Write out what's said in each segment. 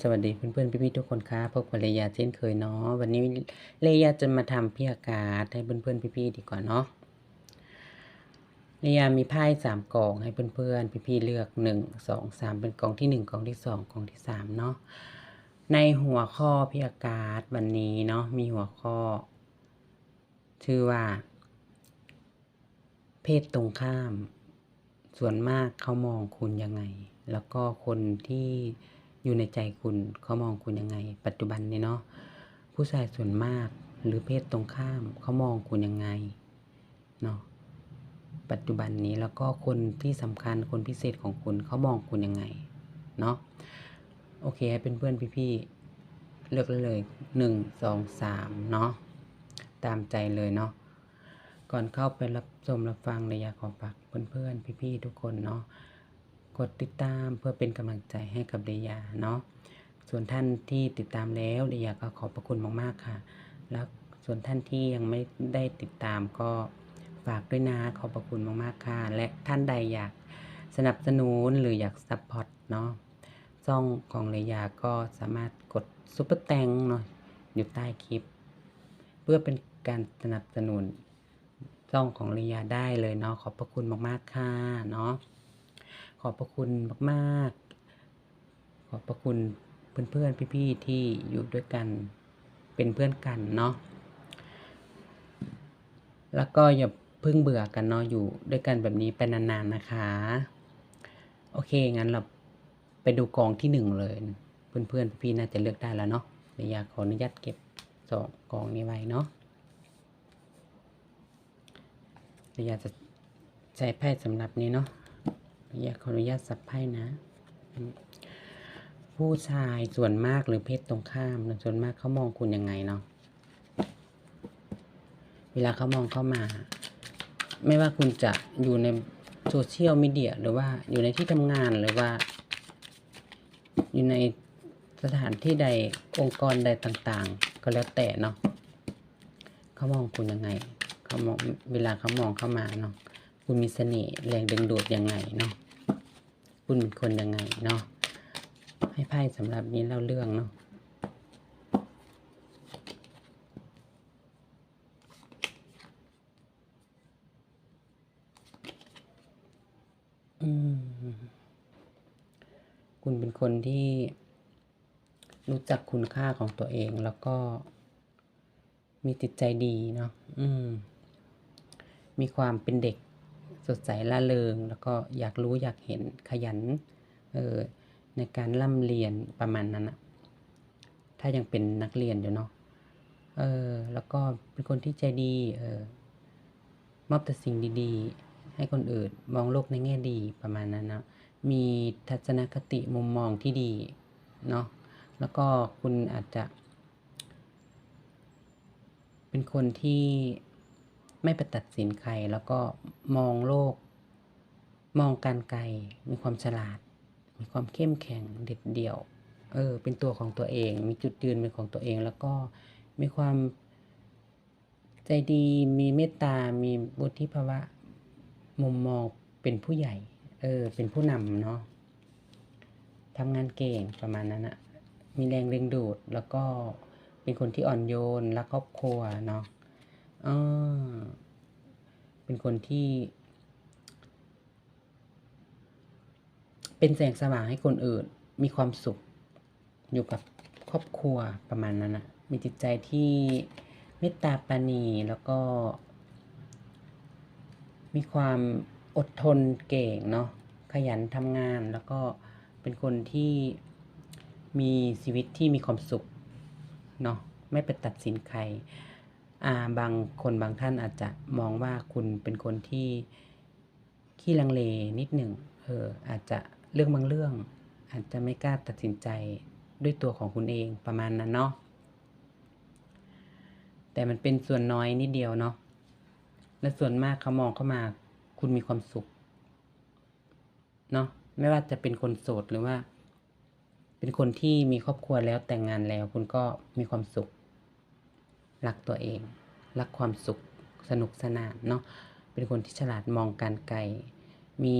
สวัสดีเพื่อนๆพี่ๆทุกคนค่ะพบกับเลยาเช่นเคยเนาะวันนี้เลยาจะมาทำพี่อากาศให้เพื่อนๆพี่ๆดีกว่าเนาะเลยามีไพ่สามกองให้เพื่อนๆพี่ๆเลือกหนึ่งสองสามเป็นกองที่หนึ่งกองที่สองกองที่สามเนาะในหัวข้อพี่อากาศวันนี้เนาะมีหัวข้อ ชื่อว่า เพศตรงข้าม ส่วนมากเขามองคุณยังไง แล้วก็คนที่ อยู่ในใจคุณเขามองคุณยังไง ปัจจุบันนี้เนาะผู้ชายส่วนมากหรือเพศตรงข้ามเขามองคุณยังไงเนาะปัจจุบันนี้แล้วก็คนที่สำคัญคนพิเศษของคุณเขามองคุณยังไงเนาะโอเคให้เป็นเพื่อนพี่ๆเลือกเลยหนึ่งสองสามเนาะตามใจเลยเนาะก่อนเข้าไปรับชมรับฟังเลยอยากขอฝากเพื่อนๆพี่ๆทุกคนเนาะ กดติดตามเพื่อเป็นกำลังใจให้กับเดียาเนาะส่วนท่านที่ติดตามแล้วเดียาก็ขอบพระคุณมากๆค่ะ แล้วส่วนท่านที่ยังไม่ได้ติดตามก็ฝากด้วยนะขอบพระคุณมากๆค่ะ และท่านใดอยากสนับสนุนหรืออยากซัพพอร์ตเนาะช่องของเลยาก็สามารถกดซุปเปอร์แตงเนาะอยู่ใต้คลิป เพื่อเป็นการสนับสนุนช่องของเลียาได้เลยเนาะขอบพระคุณมากๆค่ะเนาะ ขอบพระคุณมากๆ ขอบพระคุณเพื่อนๆพี่ๆที่อยู่ด้วยกันเป็นเพื่อนกันเนาะแล้วก็อย่าเพิ่งเบื่อกันเนาะอยู่ด้วยกันแบบนี้ไปนานๆนะคะ โอเคงั้นเราไปดูกองที่หนึ่งเลยเพื่อนๆพี่ๆน่าจะเลือกได้แล้วเนาะลียาขออนุญาตเก็บสองกองนี้ไว้เนาะอยาจะใช้ไพ่สำหรับนี้เนาะ อยากขออนุญาตสับไพ่นะ ผู้ชายส่วนมากหรือเพศตรงข้ามส่วนมากเขามองคุณยังไงเนาะเวลาเขามองเข้ามา ไม่ว่าคุณจะอยู่ในโซเชียลมีเดียหรือว่าอยู่ในที่ทำงานหรือว่า อยู่ในสถานที่ใดองค์กรใดต่างๆ ก็แล้วแต่เนาะเขามองคุณยังไงเขามองเวลาเขามองเข้ามาเนาะคุณมีเสน่ห์แรงดึงดูดยังไงเนาะ คุณเป็นคนยังไงเนาะให้ไพ่สำหรับนี้เล่าเรื่องเนาะคุณเป็นคนที่รู้จักคุณค่าของตัวเองแล้วก็มีจิตใจดีเนาะ อืม มีความเป็นเด็ก สดใสล่าเริง แล้วก็อยากรู้อยากเห็นขยันเออในการร่ำเรียนประมาณนั้นอะถ้ายังเป็นนักเรียนอยู่เนาะเออแล้วก็เป็นคนที่ใจดีเออมอบแต่สิ่งดีๆ ให้คนอื่นมองโลกในแง่ดีประมาณนั้นนะมีทัศนคติมุมมองที่ดีเนาะแล้วก็คุณอาจจะ เป็นคนที่ ไม่ไปตัดสินใครแล้วก็มองโลก มองการไกล มีความฉลาด มีความเข้มแข็งเด็ดเดี่ยว เออ เป็นตัวของตัวเอง มีจุดยืนเป็นของตัวเอง แล้วก็มีความใจดี มีเมตตา มีบุธิภาวะ มุมมองเป็นผู้ใหญ่ เออ เป็นผู้นำเนาะทำงานเก่งประมาณนั้นอะมีแรงดึงดูด แล้วก็เป็นคนที่อ่อนโยน รักครอบครัวเนาะ เป็นคนที่ เป็นแสงสว่างให้คนอื่น มีความสุข อยู่กับครอบครัวประมาณนั้นนะมีจิตใจที่เมตตาปาณีแล้วก็ มีความอดทนเก่งเนาะขยันทำงานแล้วก็เป็นคนที่มีชีวิตที่มีความสุขเนาะไม่ไปตัดสินใคร บางคนบางท่านอาจจะมองว่าคุณเป็นคนที่ขี้ลังเลนิดหนึ่งเอออาจจะเรื่องบางเรื่อง อาจจะไม่กล้าตัดสินใจด้วยตัวของคุณเองประมาณนั้นเนาะแต่มันเป็นส่วนน้อยนิดเดียวเนาะและส่วนมากเขามองเข้ามา คุณมีความสุขเนาะไม่ว่าจะเป็นคนโสดหรือว่า เป็นคนที่มีครอบครัวแล้วแต่งงานแล้ว คุณก็มีความสุข รักตัวเอง รักความสุขสนุกสนานเนาะเป็นคนที่ฉลาดมองการไกล มี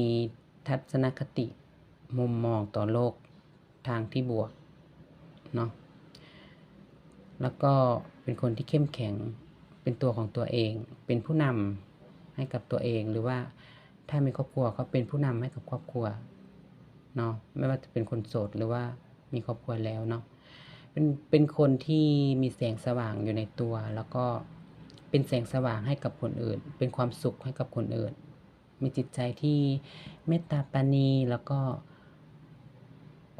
ทัศนคติมุมมองต่อโลกทางที่บวกเนาะแล้วก็เป็นคนที่เข้มแข็งเป็นตัวของตัวเอง เป็นผู้นำให้กับตัวเองหรือว่าถ้ามีครอบครัวก็เป็นผู้นำให้กับครอบครัวเนาะไม่ว่าจะเป็นคนโสดหรือว่ามีครอบครัวแล้วเนาะ เป็นเป็นคนที่มีแสงสว่างอยู่ในตัว แล้วก็เป็นแสงสว่างให้กับคนอื่น เป็นความสุขให้กับคนอื่น มีจิตใจที่เมตตาปาณีแล้วก็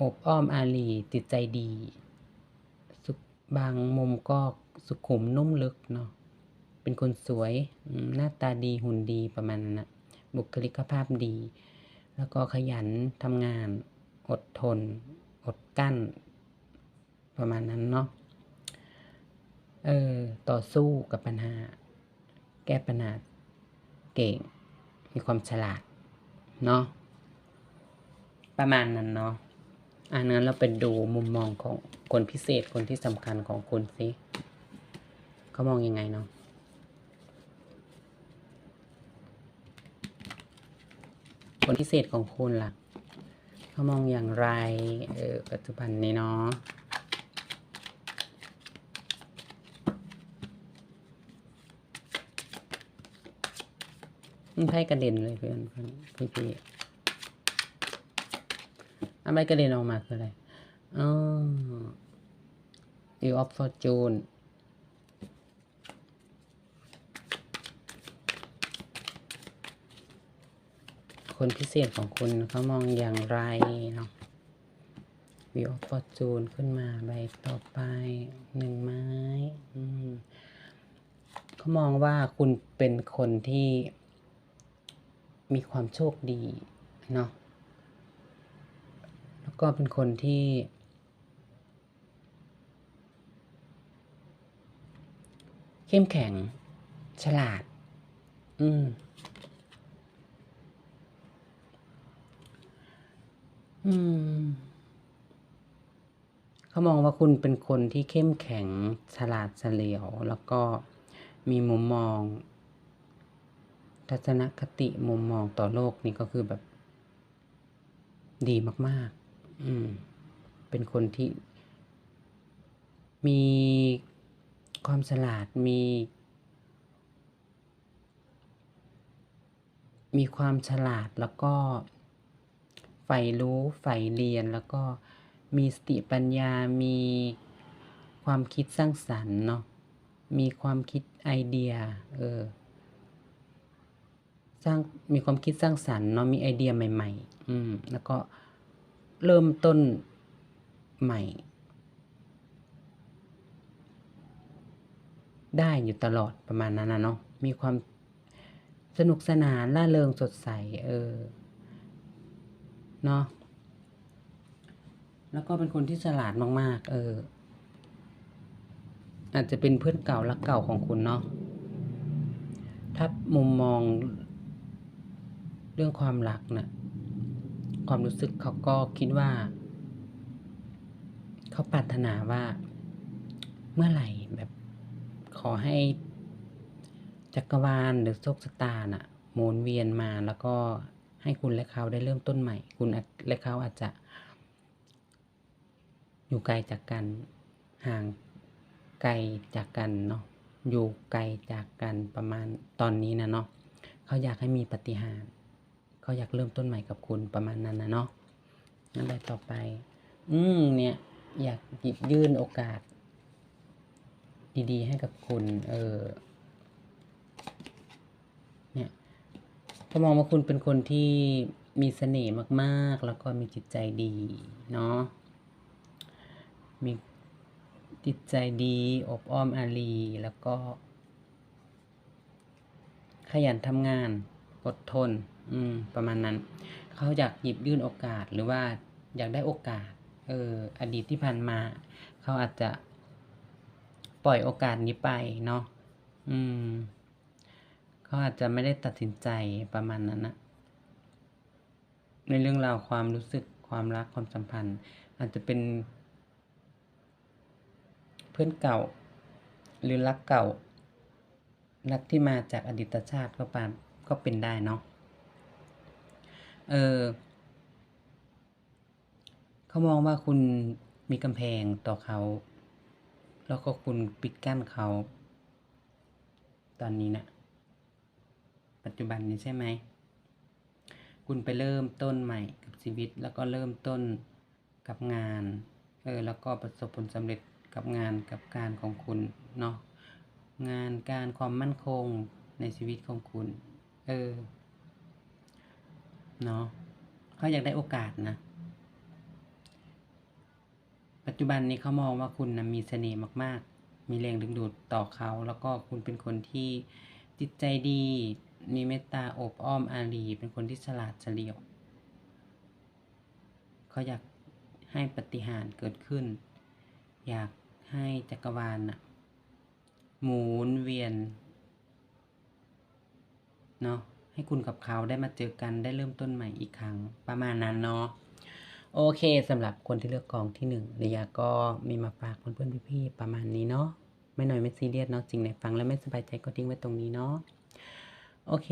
อบอ้อมอารีจิตใจดีสุขบางมุมก็สุขุมนุ่มลึกเนาะเป็นคนสวยหน้าตาดีหุ่นดีประมาณนั้นน่ะบุคลิกภาพดี แล้วก็ขยันทำงาน อดทน อดกั้น ประมาณนั้นเนาะเออต่อสู้กับปัญหา แก้ปัญหาเก่ง มีความฉลาดเนาะประมาณนั้นเนาะอ่างั้นเราไปดูมุมมองของคนพิเศษคนที่สำคัญของคุณสิเขามองยังไงเนาะคนพิเศษของคุณล่ะเขามองอย่างไรเออปัจจุบันนี้เนาะ อืมไพ่กระเด็นเลยเพื่อนเพื่อนพี่ๆอะไพ่กระเด็นออกมาคืออะไรอ๋อ Wheel of Fortune คนพิเศษของคุณเขามองอย่างไรเนาะ Wheel of Fortune ขึ้นมาใบต่อไป1ไม้อืมเขามองว่าคุณเป็นคนที่ มีความโชคดีเนาะแล้วก็เป็นคนที่ เข้มแข็ง ฉลาด อืมอืมเขามองว่าคุณเป็นคนที่เข้มแข็งฉลาดเฉลียว แล้วก็มีมุมมอง ทัศนคติมุมมองต่อโลกนี่ก็คือแบบ ดีมาก ๆ อืม เป็นคนที่ มีความฉลาดมี มีความฉลาดแล้วก็ใฝ่รู้ใฝ่เรียนแล้วก็มีสติปัญญา มีความคิดสร้างสรรค์เนาะ มีความคิดไอเดีย เออ สร้างมีความคิดสร้างสรรค์เนาะมีไอเดียใหม่ ๆ อืมแล้วก็เริ่มต้นใหม่ ได้อยู่ตลอดประมาณนั้นนะเนาะมีความสนุกสนานร่าเริงสดใส เออเนาะแล้วก็เป็นคนที่ฉลาดมาก ๆ เออ อาจจะเป็นเพื่อนเก่ารักเก่าของคุณเนาะถ้ามุมมอง เรื่องความรักน่ะความรู้สึกเขาก็คิดว่า เขาปรารถนาว่า เมื่อไหร่แบบขอให้จักรวาลหรือโชคชะตาน่ะหมุนเวียนมาแล้วก็ให้คุณและเขาได้เริ่มต้นใหม่ คุณและเขาอาจจะ อยู่ไกลจากกันห่างไกลจากกันเนาะอยู่ไกลจากกันประมาณตอนนี้นะเนาะเขาอยากให้มีปฏิหาร เขาอยากเริ่มต้นใหม่กับคุณประมาณนั้นนะเนาะงั้นใบต่อไป อืมเนี่ย อยากหยิบยื่นโอกาส ดีๆ ให้กับคุณ เออ เนี่ยเขามองว่าคุณเป็นคนที่มีเสน่ห์มาก ๆ แล้วก็มีจิตใจดีเนาะ มีจิตใจดีอบอ้อมอารีแล้วก็ ขยันทำงาน อดทน อืม ประมาณนั้น เขาอยากหยิบยื่นโอกาสหรือว่าอยากได้โอกาส เออ อดีตที่ผ่านมา เขาอาจจะปล่อยโอกาสนี้ไปเนาะ อืม เขาอาจจะไม่ได้ตัดสินใจประมาณนั้นนะในเรื่องราวความรู้สึกความรักความสัมพันธ์ อาจจะเป็น เพื่อนเก่า หรือรักเก่า รักที่มาจากอดีตชาติก็ปานก็เป็นได้เนาะ เออเขามองว่าคุณมีกำแพงต่อเขา แล้วก็คุณปิดกั้นเขา ตอนนี้นะ ปัจจุบันนี้ใช่ไหม คุณไปเริ่มต้นใหม่กับชีวิต แล้วก็เริ่มต้นกับงาน เออ แล้วก็ประสบผลสำเร็จกับงานกับการของคุณเนาะ งานการความมั่นคงในชีวิตของคุณ เออ เนาะเขาอยากได้โอกาสนะ ปัจจุบันนี้เขามองว่าคุณนะมีเสน่ห์มาก ๆ มีแรงดึงดูดต่อเขา แล้วก็คุณเป็นคนที่จิตใจดี มีเมตตาอบอ้อมอารี เป็นคนที่ฉลาดเฉลียว เขาอยากให้ปฏิหารเกิดขึ้น อยากให้จักรวาลน่ะหมุนเวียนเนาะ ให้คุณกับเขาได้มาเจอกันได้เริ่มต้นใหม่อีกครั้งประมาณนั้นเนาะโอเคสำหรับคนที่เลือกกองที่หนึ่งเรียก็มีมาฝากเพื่อนๆพี่ๆประมาณนี้เนาะไม่หน่อยไม่ซีเรียสเนาะจริงไหนฟังแล้วไม่สบายใจก็ทิ้งไว้ตรงนี้เนาะโอเค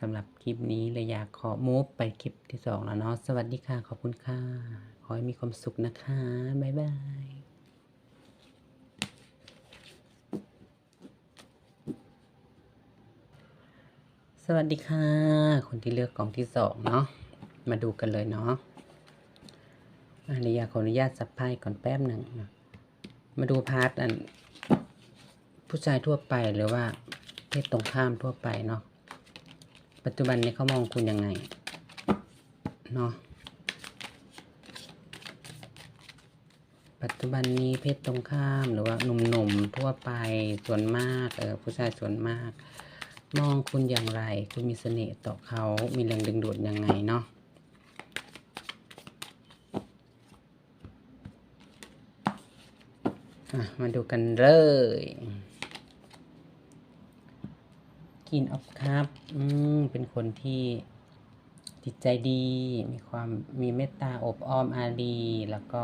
สำหรับคลิปนี้เลยอยากขอมูฟไปคลิปที่สองแล้วเนาะสวัสดีค่ะ ขอบคุณค่ะ ขอให้มีความสุขนะคะ บ๊ายบาย วัสดีค่ะ คนที่เลือกกล่องที่สองเนาะมาดูกันเลยเนาะอริยาขออนุญาตสับไพ่ก่อนแป๊บหนึ่งมาดูพาร์ทอัน ผู้ชายทั่วไปหรือว่า เพศตรงข้ามทั่วไปเนาะปัจจุบันนี้เขามองคุณยังไงเนาะปัจจุบันนี้เพศตรงข้ามหรือว่าหนุ่มๆทั่วไปส่วนมากเออผู้ชายส่วนมาก มองคุณอย่างไร คุณมีเสน่ห์ต่อเขา มีแรงดึงดูดยังไงเนาะอะมาดูกันเลยกินออฟครับอืมเป็นคนที่จิตใจดี มีความมีเมตตาอบอ้อมอารี แล้วก็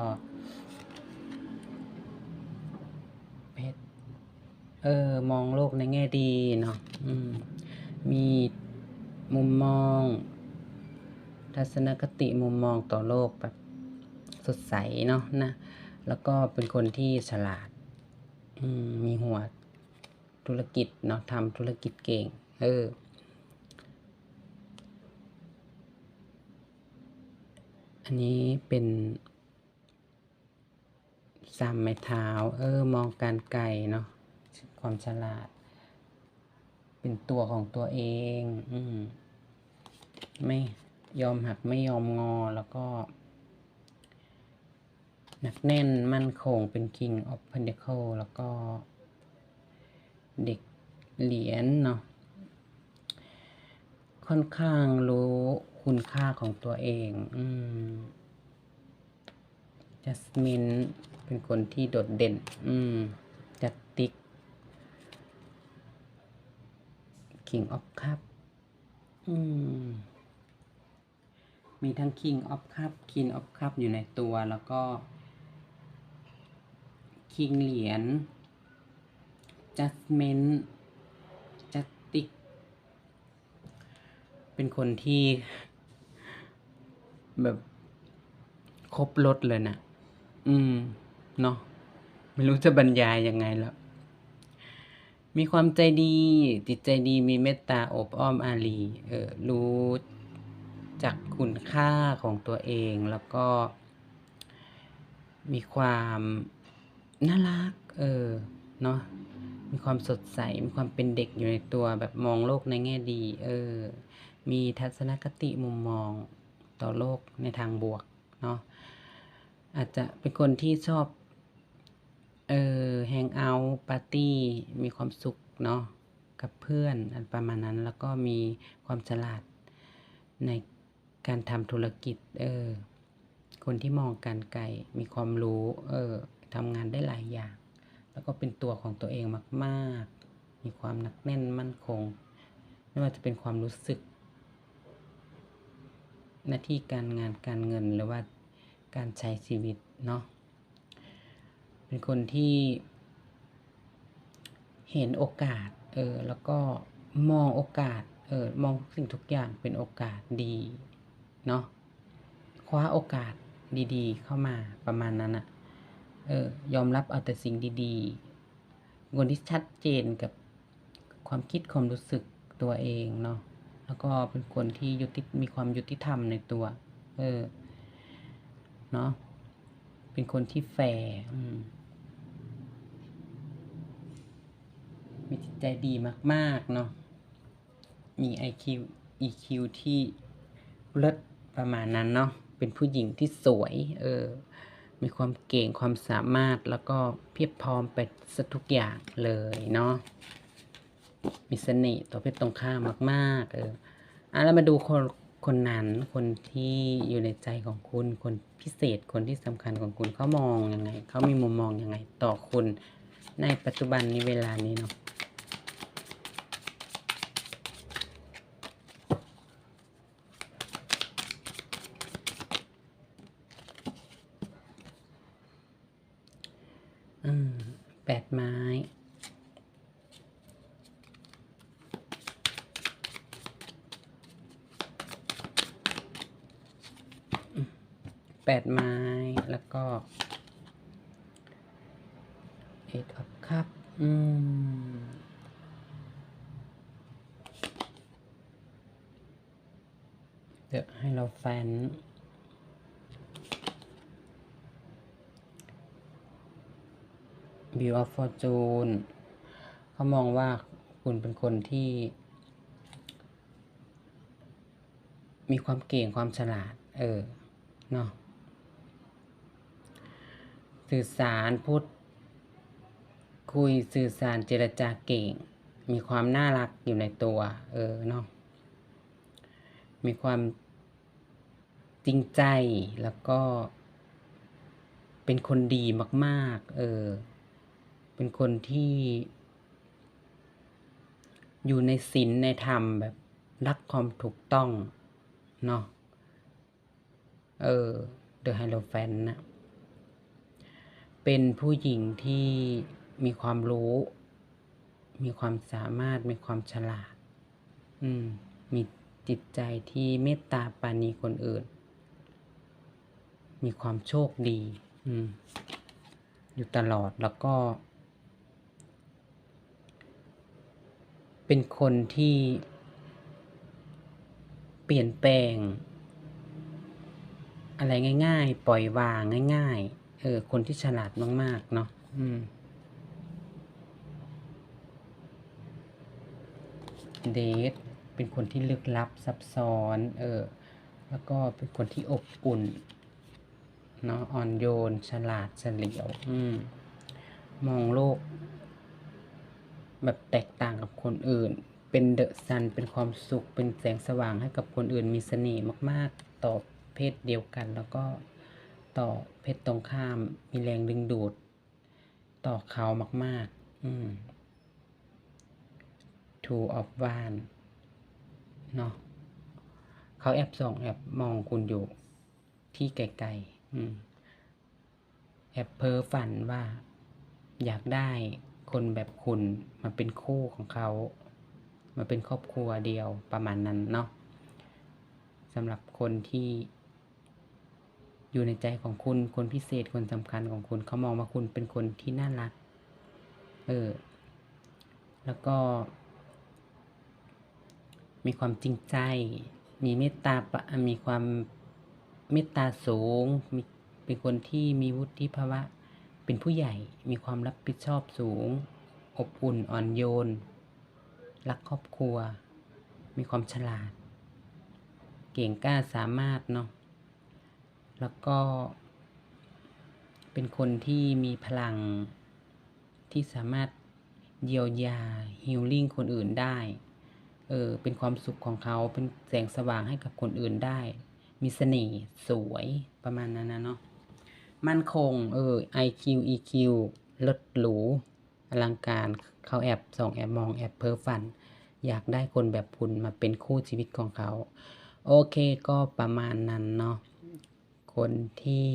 เพชร เออ มองโลกในแง่ดีเนาะมมีมุมมอง ทัศนคติมุมมองต่อโลกแบบสดใสเนาะนะ แล้วก็เป็นคนที่ฉลาดมมีหัวธุรกิจเนาะทำธุรกิจเก่ง เอออันนี้เป็นสามไม้เท้า เออ มองการไกลเนาะ ความฉลาด เป็นตัวของตัวเอง อืมไม่ยอมหักไม่ยอมงอแล้วก็ หนักแน่นมั่นคงเป็น King of Pentacle แล้วก็ เด็กเหรียญเนาะค่อนข้างรู้คุณค่าของตัวเอง อืมจัสมินเป็นคนที่โดดเด่น อืม จัดติ๊ก King of Cup อืม มีทั้ง King of Cup King of Cup อยู่ในตัวแล้วก็ King เหรียญ Judgment จัดติ๊กเป็นคนที่ แบบครบรถเลยนะ อืม เนาะไม่รู้จะบรรยายยังไงแล้ว มีความใจดี จิตใจดีมีเมตตาอบอ้อมอารีเออรู้จักคุณค่าของตัวเองแล้วก็ มีความน่ารัก เออเนาะมีความสดใส มีความเป็นเด็กอยู่ในตัวแบบมองโลกในแง่ดี เออ มีทัศนคติมุมมองต่อโลกในทางบวกเนาะอาจจะเป็นคนที่ชอบ เออแฮงเอาท์ปาร์ตี้ มีความสุขเนาะกับเพื่อนอันประมาณนั้น แล้วก็มีความฉลาดในการทำธุรกิจ เออ คนที่มองการไกล มีความรู้ เออทำงานได้หลายอย่าง แล้วก็เป็นตัวของตัวเองมาก ๆ มีความหนักแน่นมั่นคง ไม่ว่าจะเป็นความรู้สึก หน้าที่การงานการเงินหรือว่าการใช้ชีวิตเนาะ เป็นคนที่เห็นโอกาส เออ แล้วก็มองโอกาส เออ มองสิ่งทุกอย่างเป็นโอกาสดี เนาะ คว้าโอกาสดีๆ เข้ามาประมาณนั้นน่ะเออ ยอมรับเอาแต่สิ่งดีๆคนที่ชัดเจนกับความคิดความรู้สึกตัวเองเนาะ แล้วก็เป็นคนที่ยุติมีความยุติธรรมในตัว เออ เนาะ เป็นคนที่แฟร์อืมมีจิต ใจดีมากๆเนาะ มี IQ EQ ที่เลิศประมาณนั้นเนาะ เป็นผู้หญิงที่สวย เออ มีความเก่งความสามารถแล้วก็เพียบพร้อมไปซะทุกอย่างเลยเนาะ มีเสน่ห์ต่อเพศตรงข้ามมาก ๆ เอออะแล้วมาดูคนคนนั้นคนที่อยู่ในใจของคุณคนพิเศษคนที่สำคัญของคุณเขามองยังไงเขามีมุมมองยังไง ต่อคุณในปัจจุบันนี้เวลานี้เนาะ อืม แปดไม้ แปดไม้ แล้วก็ เอ็ดออฟคัพอืม เดี๋ยวให้เราแฟน View of Fortune เขามองว่าคุณเป็นคนที่ มีความเก่งความฉลาด เออเนาะสื่อสารพูดคุยสื่อสารเจรจาเก่ง มีความน่ารักอยู่ในตัว เออเนาะมีความจริงใจแล้วก็เป็นคนดีมาก ๆ เออ เป็นคนที่ อยู่ในศีลในธรรมแบบรักความถูกต้องเนาะเออ The Hierophant นะเป็นผู้หญิงที่มีความรู้ มีความสามารถ มีความฉลาด อืม มีจิตใจที่เมตตาปาณีคนอื่น มีความโชคดี อืม อยู่ตลอดแล้วก็ เป็นคนที่เปลี่ยนแปลง อะไรง่าย ๆ ปล่อยวางง่าย ๆ เออ คนที่ฉลาดมาก ๆ เนาะอืมเดทเป็นคนที่ลึกลับซับซ้อน เออ แล้วก็เป็นคนที่อบอุ่น เนาะอ่อนโยน ฉลาดเฉลียว อืม มองโลก แบบแตกต่างกับคนอื่น เป็นเดอะซัน เป็นความสุข เป็นแสงสว่างให้กับคนอื่น มีเสน่ห์มาก ๆ ต่อเพศเดียวกัน แล้วก็ต่อเพศตรงข้าม มีแรงดึงดูด ต่อเขามาก ๆ อืม Two of w a n เนาะเขาแอบส่องแอบมองคุณอยู่ที่ไกลๆแอบเพ้อฝันว่า อยากได้ คนแบบคุณมาเป็นคู่ของเขา มาเป็นครอบครัวเดียวประมาณนั้นเนาะสำหรับคนที่อยู่ในใจของคุณคนพิเศษคนสำคัญของคุณเขามองว่าคุณเป็นคนที่น่ารัก เออ แล้วก็ มีความจริงใจ มีเมตตาปะมีความเมตตาสูงมีเป็นคนที่มีวุฒิภาวะ เป็นผู้ใหญ่มีความรับผิดชอบสูง อบอุ่นอ่อนโยน รักครอบครัว มีความฉลาด เก่งกล้าสามารถเนาะแล้วก็ เป็นคนที่มีพลังที่สามารถเยียวยา healing คนอื่นได้ เออ เป็นความสุขของเขาเป็นแสงสว่างให้กับคนอื่นได้ มีเสน่ห์สวยประมาณนั้นนะเนาะ มั่นคง เออ IQ EQ ลิศหรูอลังการเขาแอบส่องแอบมองแอบเพ้อฝัน อยากได้คนแบบคุณมาเป็นคู่ชีวิตของเขา โอเคก็ประมาณนั้นเนาะคนที่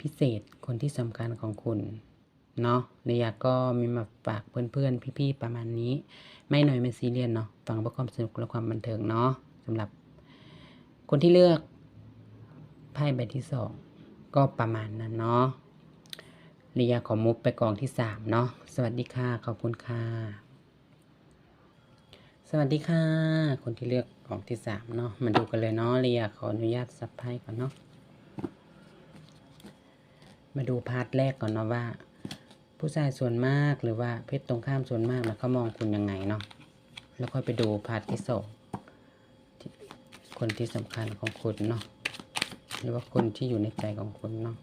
พิเศษคนที่สำคัญของคุณเนาะเรียก็มีมาฝากเพื่อนๆ พี่ๆ ประมาณนี้ ไม่หน้อยไม่ซีเรียสเนาะฟังเพื่อความสนุกและความบันเทิงเนาะสำหรับคนที่เลือก ไพ่ใบที่สองก็ประมาณนั้นเนาะเรียขอมุกไปกองที่สามเนาะสวัสดีค่ะขอบคุณค่ะสวัสดีค่ะ คนที่เลือกกองที่สามเนาะมาดูกันเลยเนาะเรียขออนุญาตสับไพ่ก่อนเนาะมาดูพาร์ทแรกก่อนเนาะว่า ผู้ชายส่วนมากหรือว่าเพศตรงข้ามส่วนมากนะเขามองคุณยังไงเนาะแล้วค่อยไปดูพาร์ทที่สองที่คนที่สำคัญของคุณเนาะ หรือว่าคนที่อยู่ในใจของคุณเนาะ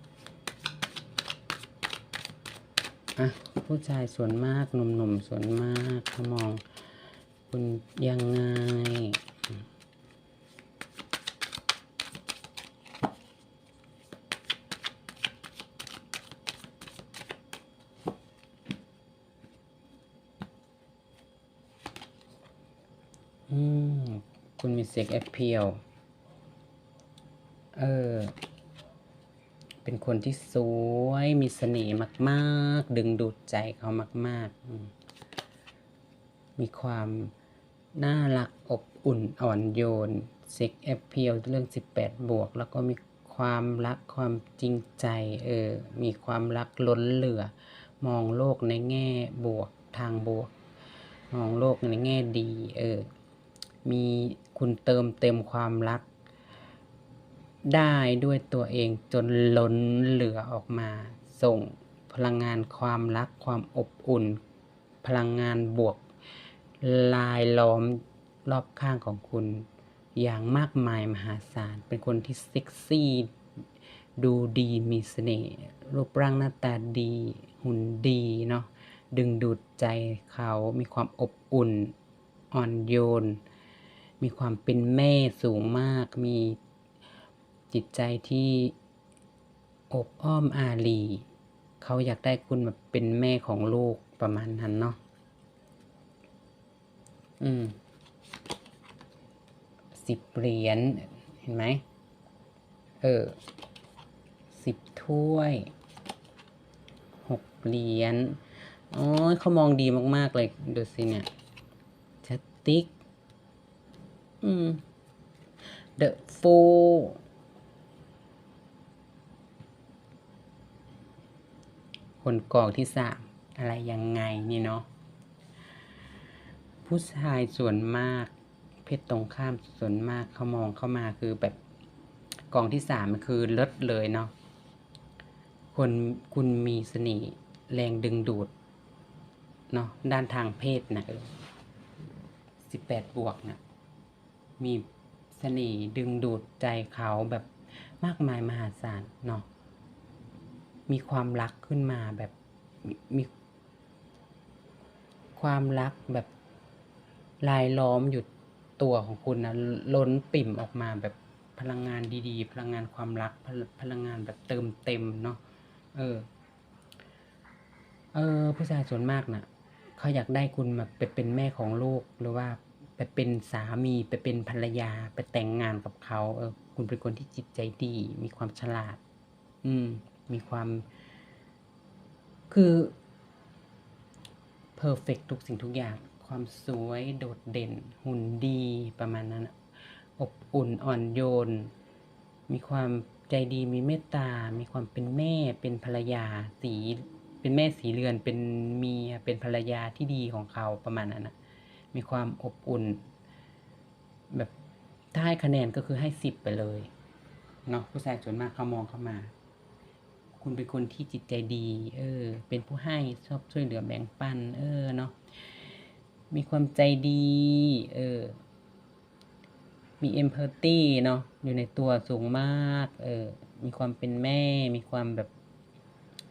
อะผู้ชายส่วนมากหนุ่มๆส่วนมากเขามองคุณยังไงอืมคุณมีเซ็กแอปเพียว เออ เป็นคนที่สวย มีเสน่ห์มาก ๆ ดึงดูดใจเขามาก ๆมมีความน่ารักอบอุ่นอ่อนโยนเซ็กแอปเพียวเรื่อง 18 บวก แล้วก็มีความรักความจริงใจ เออ มีความรักล้นเหลือ มองโลกในแง่บวกทางบวก มองโลกในแง่ดี เออ มีคุณเติมเต็มความรัก ได้ด้วยตัวเองจนล้นเหลือออกมา ส่งพลังงานความรักความอบอุ่น พลังงานบวก ลายล้อมรอบข้างของคุณ อย่างมากมายมหาศาล เป็นคนที่เซ็กซี่ ดูดีมีเสน่ห์รูปร่างหน้าตาดี หุ่นดีเนาะดึงดูดใจเขามีความอบอุ่น อ่อนโยน มีความเป็นแม่สูงมาก มี จิตใจที่อบอ้อมอารีเขาอยากได้คุณมาเป็นแม่ของลูกประมาณนั้นเนาะอืมสิบเหรียญเห็นไหมเออสิบถ้วยหกเหรียญโอ้ยเขามองดีมาก ๆ เลย ดูสิเนี่ยชัตติกอืม The Fool คนกองที่สามอะไรยังไงนี่เนาะผู้ชายส่วนมาก เพศตรงข้ามส่วนมากเขามองเข้ามาคือแบบกองที่สามมันคือเลิศเลยเนาะคนคุณมีเสน่ห์แรงดึงดูดเนาะด้านทางเพศนะสิบแปดบวกนะมีเสน่ห์ดึงดูดใจเขาแบบมากมายมหาศาลเนาะ มีความรักขึ้นมาแบบมีความรักแบบลายล้อมอยู่ตัวของคุณนะล้นปิ่มออกมาแบบพลังงานดีๆ พลังงานความรักพลพลังงานแบบเติมเต็มเนาะเออ เออ ผู้ชายส่วนมากน่ะเขาอยากได้คุณมาไปเป็นแม่ของลูกหรือว่าไปเป็นสามีไปเป็นภรรยาไปแต่งงานกับเขาเออ คุณเป็นคนที่จิตใจดี มีความฉลาด อืม มีความ คือเพอร์เฟกทุกสิ่งทุกอย่าง ความสวยโดดเด่น หุ่นดีประมาณนั้น อบอุ่นอ่อนโยน มีความใจดีมีเมตตา มีความเป็นแม่เป็นภรรยาสีเป็นแม่สีเรือนเป็นเมียเป็นภรรยาที่ดีของเขาประมาณนั้นนะมีความอบอุ่น แบบถ้าให้คะแนนก็คือให้สิบไปเลยเนาะผู้ชายส่วนมากเขามองเข้ามา คุณเป็นคนที่จิตใจดี เออ เป็นผู้ให้ชอบช่วยเหลือแบ่งปัน เออเนาะ มีความใจดี เออ มีเอมพัตตีเนาะ อยู่ในตัวสูงมาก เออ มีความเป็นแม่ มีความแบบ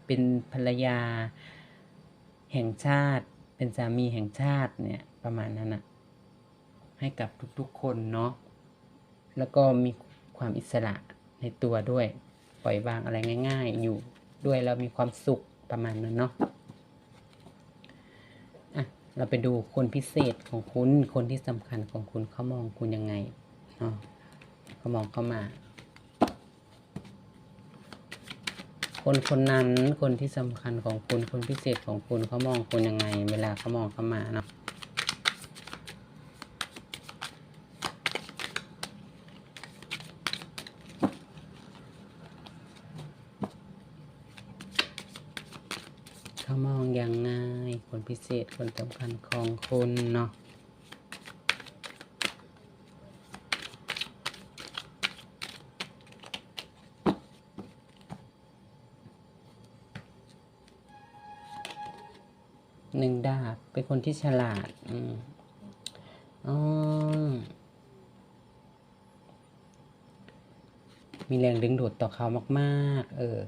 เป็นภรรยา แห่งชาติ เป็นสามีแห่งชาติเนี่ย ประมาณนั้นอะให้กับทุกๆคนเนาะ แล้วก็มีความอิสระในตัวด้วย ปล่อยวางอะไรง่าย ๆ อยู่ด้วยแล้วมีความสุขประมาณนั้นเนาะอะเราไปดูคนพิเศษของคุณคนที่สำคัญของคุณเขามองคุณยังไงเนาะเขามองเข้ามา คนคนนั้นคนที่สำคัญของคุณคนพิเศษของคุณเขามองคุณยังไง เวลาเขามองเข้ามาเนาะ เขามองยังไง คนพิเศ ษคนสำคัญของคุณเนาะหนึ่งดาบเป็นคนที่ฉลาด อืมอ๋อมีแรงดึงดูดต่อเขามาก ๆ เออ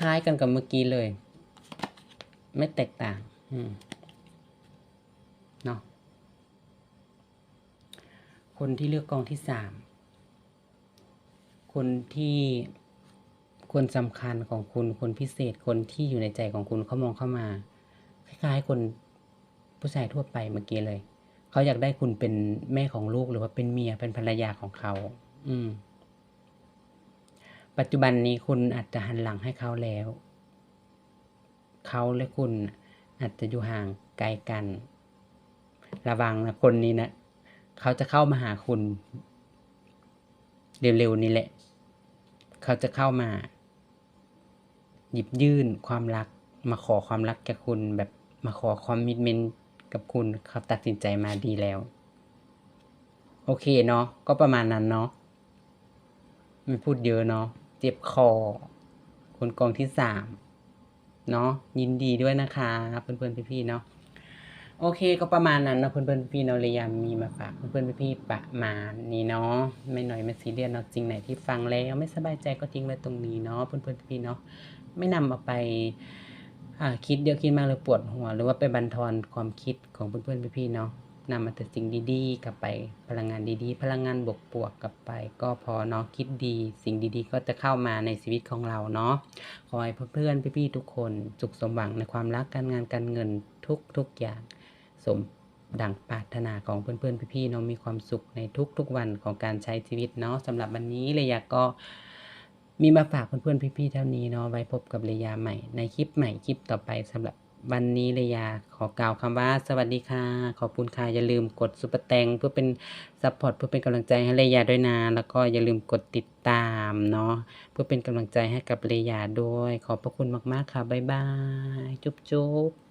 คล้ายๆกันกับเมื่อกี้เลย ไม่แตกต่างเนาะคนที่เลือกกองที่สามคนที่คนสำคัญของคุณคนพิเศษคนที่อยู่ในใจของคุณเขามองเข้ามา คล้ายๆคนผู้ชายทั่วไปเมื่อกี้เลย เขาอยากได้คุณเป็นแม่ของลูกหรือว่าเป็นเมียเป็นภรรยาของเขา อืม ปัจจุบันนี้คุณอาจจะหันหลังให้เขาแล้ว เขาและคุณอาจจะอยู่ห่างไกลกัน ระวังนะคนนี้นะ เขาจะเข้ามาหาคุณ เร็วๆนี้แหละ เขาจะเข้ามา หยิบยื่นความรัก มาขอความรักจากคุณ แบบมาขอความมิตเมนกับคุณเขาตัดสินใจมาดีแล้ว โอเคเนาะก็ประมาณนั้นเนาะไม่พูดเยอะเนาะ จ็บคอ คนกองที่สามเนาะยินดีด้วยนะคะ เพื่อนๆพี่ๆเนาะโอเคก็ประมาณนั้นเนาะเพื่อนๆพี่ๆเนาะเลยยามมีมาฝากเพื่อนๆพี่ๆประมาณนี้เนาะไม่หน่อยไม่ซีเรียสเนาะจริงไหนที่ฟังแล้วไม่สบายใจก็ทิ้งไว้ตรงนี้เนาะเพื่อนๆพี่ๆเนาะไม่นำเอาไปอ่าคิดเยอะคิดมากเลยปวดหัว หรือว่าไปบันทอนความคิดของเพื่อนๆพี่ๆเนาะ นำมาแต่สิ่งดีๆ กลับไปพลังงานดีๆ พลังงานบวกบวกๆกลับไป ก็พอเนาะคิดดี สิ่งดีๆ ก็จะเข้ามาในชีวิตของเราเนาะขอให้เพื่อนๆพี่ๆทุกคนสุขสมหวังในความรักการงานการเงินทุกทุกๆอย่าง สมดังปรารถนาของเพื่อนๆพี่ๆเนาะมีความสุขในทุกๆวันของการใช้ชีวิตเนาะสำหรับวันนี้เลยอยากก็มีมาฝากเพื่อนๆพี่ๆเท่านี้เนาะไว้พบกับเลยาใหม่ในคลิปใหม่คลิปต่อไปสำหรับ วันนี้เลยาขอกล่าวคำว่าสวัสดีค่ะ ขอบคุณค่ะ อย่าลืมกดซุปเปอร์แตงเพื่อเป็นซัพพอร์ตเพื่อเป็นกำลังใจให้เลยาด้วยนะ แล้วก็อย่าลืมกดติดตามเนาะเพื่อเป็นกำลังใจให้กับเลยาด้วย ขอบพระคุณมากๆค่ะ บ๊ายบาย จุ๊บจุ๊บ